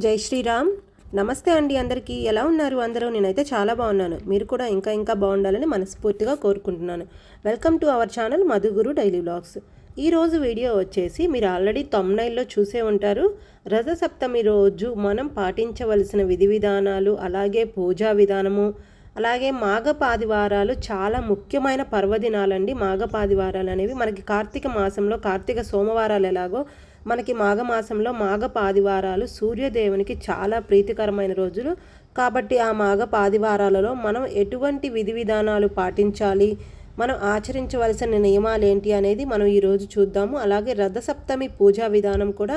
జై శ్రీరామ్. నమస్తే అండి అందరికీ. ఎలా ఉన్నారు అందరూ? నేనైతే చాలా బాగున్నాను. మీరు కూడా ఇంకా ఇంకా బాగుండాలని మనస్ఫూర్తిగా కోరుకుంటున్నాను. Welcome to our channel Madhuguru daily blogs ఈరోజు వీడియో వచ్చేసి మీరు ఆల్రెడీ తమ్నైల్లో చూసే ఉంటారు. రథసప్తమి రోజు మనం పాటించవలసిన విధి విధానాలు అలాగే పూజా విధానము అలాగే మాఘపాదివారాలు చాలా ముఖ్యమైన పర్వదినాలండి. మాఘపాదివారాలు అనేవి మనకి కార్తీక మాసంలో కార్తీక సోమవారాలు ఎలాగో మనకి మాఘమాసంలో మాఘపాదివారాలు సూర్యదేవునికి చాలా ప్రీతికరమైన రోజులు. కాబట్టి ఆ మాఘ పాదివారాలలో మనం ఎటువంటి విధి విధానాలు పాటించాలి? మనం ఆచరించవలసిన నియమాలు ఏంటి అనేది మనం ఈరోజు చూద్దాము. అలాగే రథసప్తమి పూజా విధానం కూడా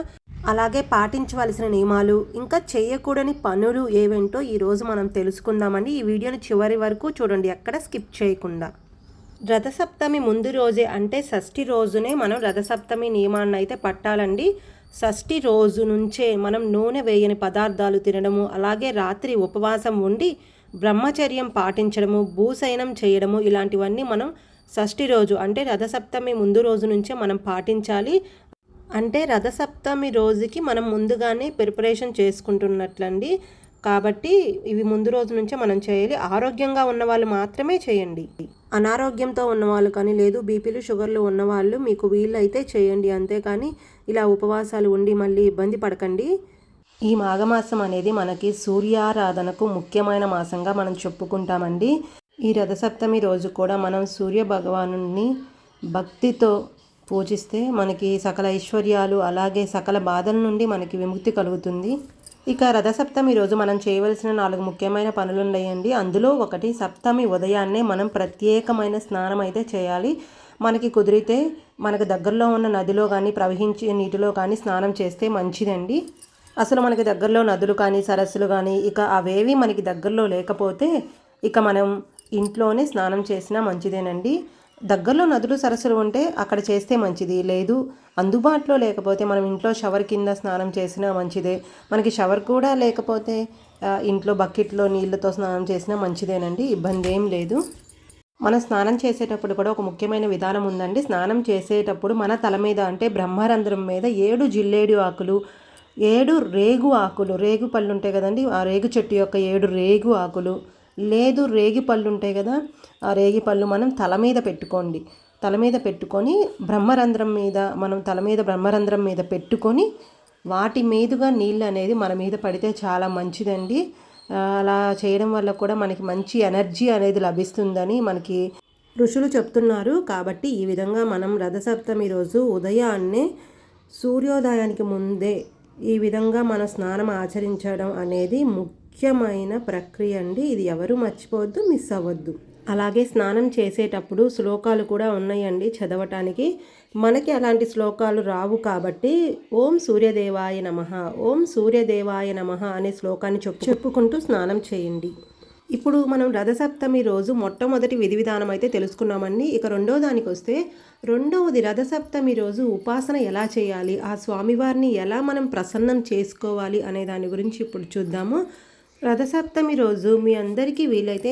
అలాగే పాటించవలసిన నియమాలు ఇంకా చేయకూడని పనులు ఏవేంటో ఈరోజు మనం తెలుసుకుందామండి. ఈ వీడియోని చివరి వరకు చూడండి ఎక్కడ స్కిప్ చేయకుండా. రథసప్తమి ముందు రోజే అంటే షష్ఠి రోజునే మనం రథసప్తమి నియమాన్ని అయితే పట్టాలండి. షష్ఠి రోజు నుంచే మనం నూనె వేయని పదార్థాలు తినడము అలాగే రాత్రి ఉపవాసం ఉండి బ్రహ్మచర్యం పాటించడము భూశయనం చేయడము ఇలాంటివన్నీ మనం షష్ఠి రోజు అంటే రథసప్తమి ముందు రోజు నుంచే మనం పాటించాలి. అంటే రథసప్తమి రోజుకి మనం ముందుగానే ప్రిపరేషన్ చేసుకుంటున్నట్లండి. కాబట్టి ఇవి ముందు రోజు నుంచే మనం చేయాలి. ఆరోగ్యంగా ఉన్న వాళ్ళు మాత్రమే చేయండి. అనారోగ్యంతో ఉన్నవాళ్ళు కానీ లేదు బీపీలు షుగర్లు ఉన్నవాళ్ళు మీకు వీళ్ళైతే చేయండి. అంతేకాని ఇలా ఉపవాసాలు ఉండి మళ్ళీ ఇబ్బంది పడకండి. ఈ మాఘమాసం అనేది మనకి సూర్యారాధనకు ముఖ్యమైన మాసంగా మనం చెప్పుకుంటామండి. ఈ రథసప్తమి రోజు కూడా మనం సూర్య భగవాను భక్తితో పూజిస్తే మనకి సకల ఐశ్వర్యాలు అలాగే సకల బాధల నుండి మనకి విముక్తి కలుగుతుంది. ఇక రథసప్తమి రోజు మనం చేయవలసిన నాలుగు ముఖ్యమైన పనులు ఉన్నాయండి అందులో ఒకటి సప్తమి ఉదయాన్నే మనం ప్రత్యేకమైన స్నానం అయితే చేయాలి. మనకి కుదిరితే మనకు దగ్గరలో ఉన్న నదిలో కానీ ప్రవహించే నీటిలో కానీ స్నానం చేస్తే మంచిదండి. అసలు మనకి దగ్గరలో నదులు కానీ సరస్సులు కానీ ఇక అవేవి మనకి దగ్గరలో లేకపోతే ఇక మనం ఇంట్లోనే స్నానం చేసినా మంచిదేనండి. దగ్గరలో నదులు సరస్సులు ఉంటే అక్కడ చేస్తే మంచిది. లేదు అందుబాటులో లేకపోతే మనం ఇంట్లో షవర్ కింద స్నానం చేసినా మంచిదే. మనకి షవర్ కూడా లేకపోతే ఇంట్లో బకెట్లో నీళ్ళతో స్నానం చేసినా మంచిదేనండి. ఇబ్బంది ఏం లేదు. మనం స్నానం చేసేటప్పుడు కూడా ఒక ముఖ్యమైన విధానం ఉందండి. స్నానం చేసేటప్పుడు మన తల మీద అంటే బ్రహ్మరంధ్రం మీద ఏడు జిల్లేడు ఆకులు ఏడు రేగు ఆకులు. రేగు పళ్ళు ఉంటాయి కదండి. ఆ రేగు చెట్టు యొక్క ఏడు రేగు ఆకులు. లేదు రేగి పళ్ళు ఉంటాయి కదా ఆ రేగి పళ్ళు మనం తల మీద పెట్టుకోండి. తల మీద పెట్టుకొని బ్రహ్మరంధ్రం మీద మనం తల మీద బ్రహ్మరంధ్రం మీద పెట్టుకొని వాటి మీదుగా నీళ్ళు అనేది మన మీద పడితే చాలా మంచిదండి. అలా చేయడం వల్ల కూడా మనకి మంచి ఎనర్జీ అనేది లభిస్తుందని మనకి ఋషులు చెప్తున్నారు. కాబట్టి ఈ విధంగా మనం రథసప్తమి రోజు ఉదయాన్నే సూర్యోదయానికి ముందే ఈ విధంగా మన స్నానం ఆచరించడం అనేది ముఖ్యమైన ప్రక్రియ అండి. ఇది ఎవరు మర్చిపోవద్దు మిస్ అవ్వద్దు. అలాగే స్నానం చేసేటప్పుడు శ్లోకాలు కూడా ఉన్నాయండి చదవటానికి. మనకి అలాంటి శ్లోకాలు రావు కాబట్టి ఓం సూర్యదేవాయ నమ ఓం సూర్యదేవాయ నమ అనే శ్లోకాన్ని చెప్పు చెప్పుకుంటూ స్నానం చేయండి. ఇప్పుడు మనం రథసప్తమి రోజు మొట్టమొదటి విధి విధానం అయితే తెలుసుకున్నామండి. ఇక రెండో దానికి వస్తే రెండవది రథసప్తమి రోజు ఉపాసన ఎలా చేయాలి ఆ స్వామివారిని ఎలా మనం ప్రసన్నం చేసుకోవాలి అనే దాని గురించి ఇప్పుడు చూద్దాము. రథసప్తమి రోజు మీ అందరికీ వీలైతే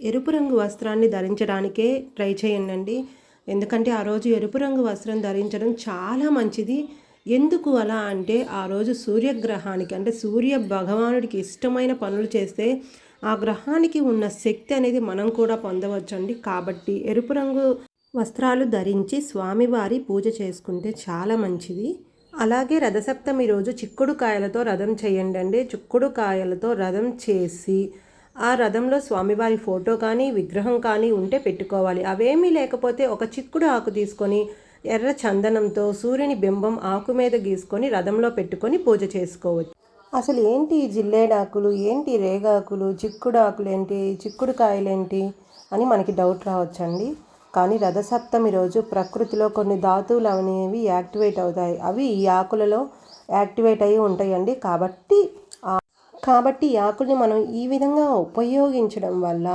ఎరుపు రంగు వస్త్రాన్ని ధరించడానికే ట్రై చేయండి ఎందుకంటే ఆ రోజు ఎరుపు రంగు వస్త్రం ధరించడం చాలా మంచిది. ఎందుకు అలా అంటే ఆ రోజు సూర్యగ్రహానికి అంటే సూర్య భగవానుడికి ఇష్టమైన పనులు చేస్తే ఆ గ్రహానికి ఉన్న శక్తి అనేది మనం కూడా పొందవచ్చండి. కాబట్టి ఎరుపు రంగు వస్త్రాలు ధరించి స్వామివారి పూజ చేసుకుంటే చాలా మంచిది. అలాగే రథసప్తమి రోజు చిక్కుడు కాయలతో రథం చేయండి అండి చిక్కుడు కాయలతో రథం చేసి ఆ రథంలో స్వామివారి ఫోటో కానీ విగ్రహం కానీ ఉంటే పెట్టుకోవాలి. అవేమీ లేకపోతే ఒక చిక్కుడు ఆకు తీసుకొని ఎర్ర చందనంతో సూర్యుని బింబం ఆకు మీద గీసుకొని రథంలో పెట్టుకొని పూజ చేసుకోవచ్చు. అసలు ఏంటి జిల్లేడాకులు ఏంటి రేగాకులు? చిక్కుడు ఆకులు ఏంటి చిక్కుడు కాయలేంటి? అని మనకి డౌట్ రావచ్చండి. కానీ రథసప్తమి రోజు ప్రకృతిలో కొన్ని ధాతువులు అనేవి యాక్టివేట్ అవుతాయి. అవి ఈ ఆకులలో యాక్టివేట్ అయి ఉంటాయండి. కాబట్టి కాబట్టి ఈ ఆకుల్ని మనం ఈ విధంగా ఉపయోగించడం వల్ల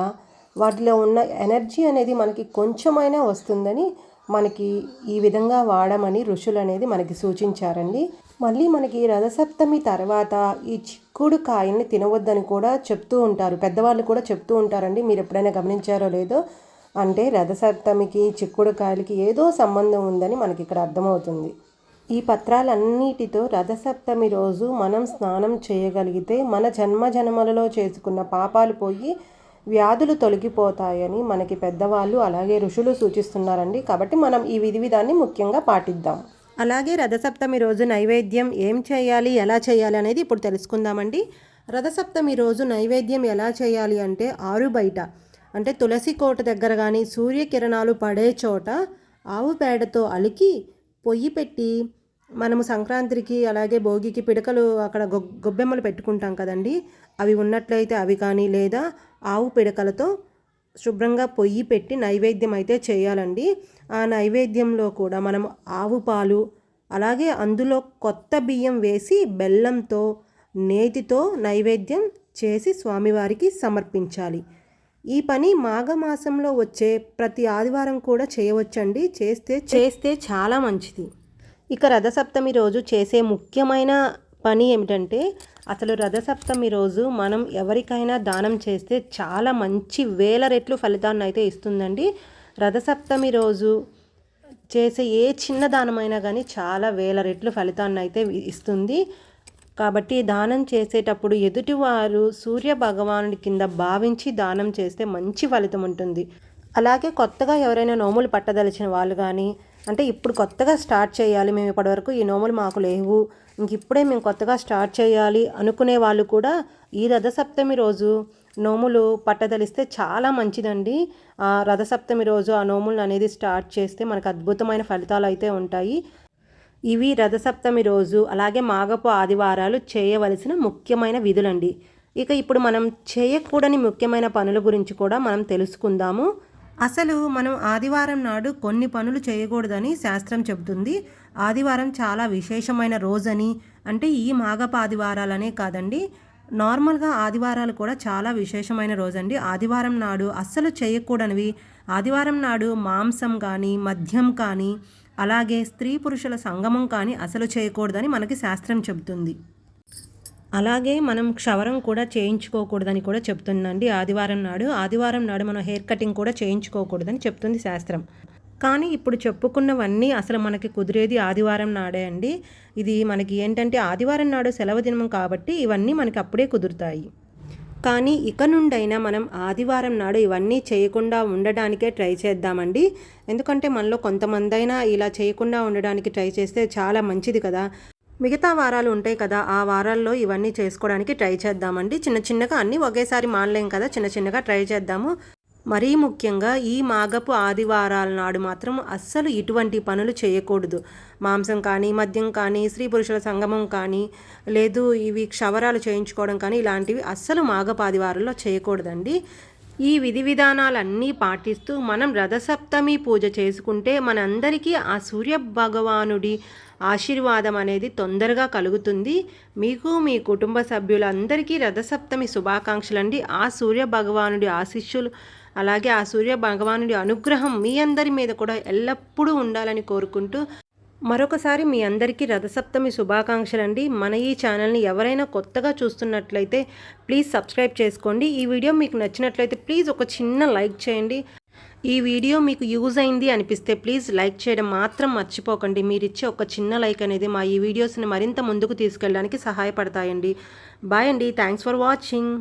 వాటిలో ఉన్న ఎనర్జీ అనేది మనకి కొంచెమైనా వస్తుందని మనకి ఈ విధంగా వాడమని ఋషులు అనేది మనకి సూచించారండి. మళ్ళీ మనకి రథసప్తమి తర్వాత ఈ చిక్కుడు కాయల్ని తినవద్దని కూడా చెప్తూ ఉంటారు. పెద్దవాళ్ళు కూడా చెప్తూ ఉంటారండి. మీరు ఎప్పుడైనా గమనించారో లేదో అంటే రథసప్తమికి చిక్కుడు కాయలకి ఏదో సంబంధం ఉందని మనకి ఇక్కడ అర్థమవుతుంది. ఈ పత్రాలన్నిటితో రథసప్తమి రోజు మనం స్నానం చేయగలిగితే మన జన్మ జన్మలలో చేసుకున్న పాపాలు పోయి వ్యాధులు తొలగిపోతాయని మనకి పెద్దవాళ్ళు అలాగే ఋషులు సూచిస్తున్నారండి. కాబట్టి మనం ఈ విధి విధాన్ని ముఖ్యంగా పాటిద్దాం. అలాగే రథసప్తమి రోజు నైవేద్యం ఏం చేయాలి ఎలా చేయాలి అనేది ఇప్పుడు తెలుసుకుందామండి. రథసప్తమి రోజు నైవేద్యం ఎలా చేయాలి అంటే ఆరు బయట. అంటే తులసి కోట దగ్గర కానీ సూర్యకిరణాలు పడే చోట ఆవు పేడతో అలికి పొయ్యి పెట్టి మనము సంక్రాంతికి అలాగే భోగికి పిడకలు అక్కడ గొ గొబ్బెమ్మలు పెట్టుకుంటాం కదండి. అవి ఉన్నట్లయితే అవి కానీ లేదా ఆవు పిడకలతో శుభ్రంగా పొయ్యి పెట్టి నైవేద్యం అయితే చేయాలండి. ఆ నైవేద్యంలో కూడా మనం ఆవు పాలు అలాగే అందులో కొత్త బియ్యం వేసి బెల్లంతో నేతితో నైవేద్యం చేసి స్వామివారికి సమర్పించాలి. ఈ పని మాఘమాసంలో వచ్చే ప్రతి ఆదివారం కూడా చేయవచ్చండి. చేస్తే చేస్తే చాలా మంచిది. ఇక రథసప్తమి రోజు చేసే ముఖ్యమైన పని ఏమిటంటే అసలు రథసప్తమి రోజు మనం ఎవరికైనా దానం చేస్తే చాలా మంచి వేల రెట్లు ఫలితాన్ని అయితే ఇస్తుందండి. రథసప్తమి రోజు చేసే ఏ చిన్న దానమైనా కానీ చాలా వేల రెట్లు ఫలితాన్ని అయితే ఇస్తుంది. కాబట్టి దానం చేసేటప్పుడు ఎదుటివారు సూర్య భగవానుడి కింద భావించి దానం చేస్తే మంచి ఫలితం ఉంటుంది. అలాగే కొత్తగా ఎవరైనా నోములు పట్టదలిచిన వాళ్ళు కానీ అంటే ఇప్పుడు కొత్తగా స్టార్ట్ చేయాలి మేము ఇప్పటివరకు ఈ నోములు మాకు లేవు ఇంక ఇప్పుడే మేము కొత్తగా స్టార్ట్ చేయాలి అనుకునే వాళ్ళు కూడా ఈ రథసప్తమి రోజు నోములు పట్టదలిస్తే చాలా మంచిదండి. ఆ రథసప్తమి రోజు ఆ నోములు అనేది స్టార్ట్ చేస్తే మనకు అద్భుతమైన ఫలితాలు అయితే ఉంటాయి. ఇవి రథసప్తమి రోజు అలాగే మాగపు ఆదివారాలు చేయవలసిన ముఖ్యమైన విధులండి. ఇక ఇప్పుడు మనం చేయకూడని ముఖ్యమైన పనుల గురించి కూడా మనం తెలుసుకుందాము. అసలు మనం ఆదివారం నాడు కొన్ని పనులు చేయకూడదని శాస్త్రం చెబుతుంది. ఆదివారం చాలా విశేషమైన రోజని అంటే ఈ మాగప ఆదివారాలనే కాదండి. నార్మల్గా ఆదివారాలు కూడా చాలా విశేషమైన రోజండి. ఆదివారం నాడు అస్సలు చేయకూడనివి. ఆదివారం నాడు మాంసం కానీ మద్యం కానీ అలాగే స్త్రీ పురుషుల సంగమం కానీ అసలు చేయకూడదని మనకి శాస్త్రం చెబుతుంది. అలాగే మనం క్షవరం కూడా చేయించుకోకూడదని కూడా చెప్తుందండి. ఆదివారం నాడు ఆదివారం నాడు మనం హెయిర్ కటింగ్ కూడా చేయించుకోకూడదని చెప్తుంది శాస్త్రం. కానీ ఇప్పుడు చెప్పుకున్నవన్నీ అసలు మనకి కుదిరేది ఆదివారం నాడే అండి. ఇది మనకి ఏంటంటే ఆదివారం నాడు సెలవు దినం కాబట్టి ఇవన్నీ మనకి అప్పుడే కుదురుతాయి. కానీ ఇక నుండైనా మనం ఆదివారం నాడు ఇవన్నీ చేయకుండా ఉండడానికే ట్రై చేద్దామండి. ఎందుకంటే మనలో కొంతమందైనా ఇలా చేయకుండా ఉండడానికి ట్రై చేస్తే చాలా మంచిది కదా. మిగతా వారాలు ఉంటాయి కదా ఆ వారాల్లో ఇవన్నీ చేసుకోవడానికి ట్రై చేద్దామండి. చిన్న చిన్నగా అన్నీ ఒకేసారి మానలేం కదా చిన్న చిన్నగా ట్రై చేద్దాము. మరీ ముఖ్యంగా ఈ మాగపు ఆదివారాల నాడు మాత్రం అస్సలు ఇటువంటి పనులు చేయకూడదు. మాంసం కానీ మద్యం కానీ స్త్రీ పురుషుల సంగమం కానీ లేదు ఇవి క్షవరాలు చేయించుకోవడం కానీ ఇలాంటివి అస్సలు మాగపు ఆదివారంలో చేయకూడదండి. ఈ విధి విధానాలన్నీ పాటిస్తూ మనం రథసప్తమి పూజ చేసుకుంటే మనందరికీ ఆ సూర్య భగవానుడి ఆశీర్వాదం అనేది తొందరగా కలుగుతుంది. మీకు మీ కుటుంబ సభ్యులందరికీ రథసప్తమి శుభాకాంక్షలండి. ఆ సూర్య భగవానుడి ఆశిష్యులు అలాగే ఆ సూర్య భగవానుడి అనుగ్రహం మీ అందరి మీద కూడా ఎల్లప్పుడూ ఉండాలని కోరుకుంటూ మరొకసారి మీ అందరికీ రథసప్తమి శుభాకాంక్షలు అండి మన ఈ ఛానల్ని ఎవరైనా కొత్తగా చూస్తున్నట్లయితే ప్లీజ్ సబ్స్క్రైబ్ చేసుకోండి. ఈ వీడియో మీకు నచ్చినట్లయితే ప్లీజ్ ఒక చిన్న లైక్ చేయండి. ఈ వీడియో మీకు యూజ్ అయింది అనిపిస్తే ప్లీజ్ లైక్ చేయడం మాత్రం మర్చిపోకండి. మీరు ఇచ్చే ఒక చిన్న లైక్ అనేది మా ఈ వీడియోస్ని మరింత ముందుకు తీసుకెళ్ళడానికి సహాయపడతాయండి. బాయ్ అండి. Thanks for watching.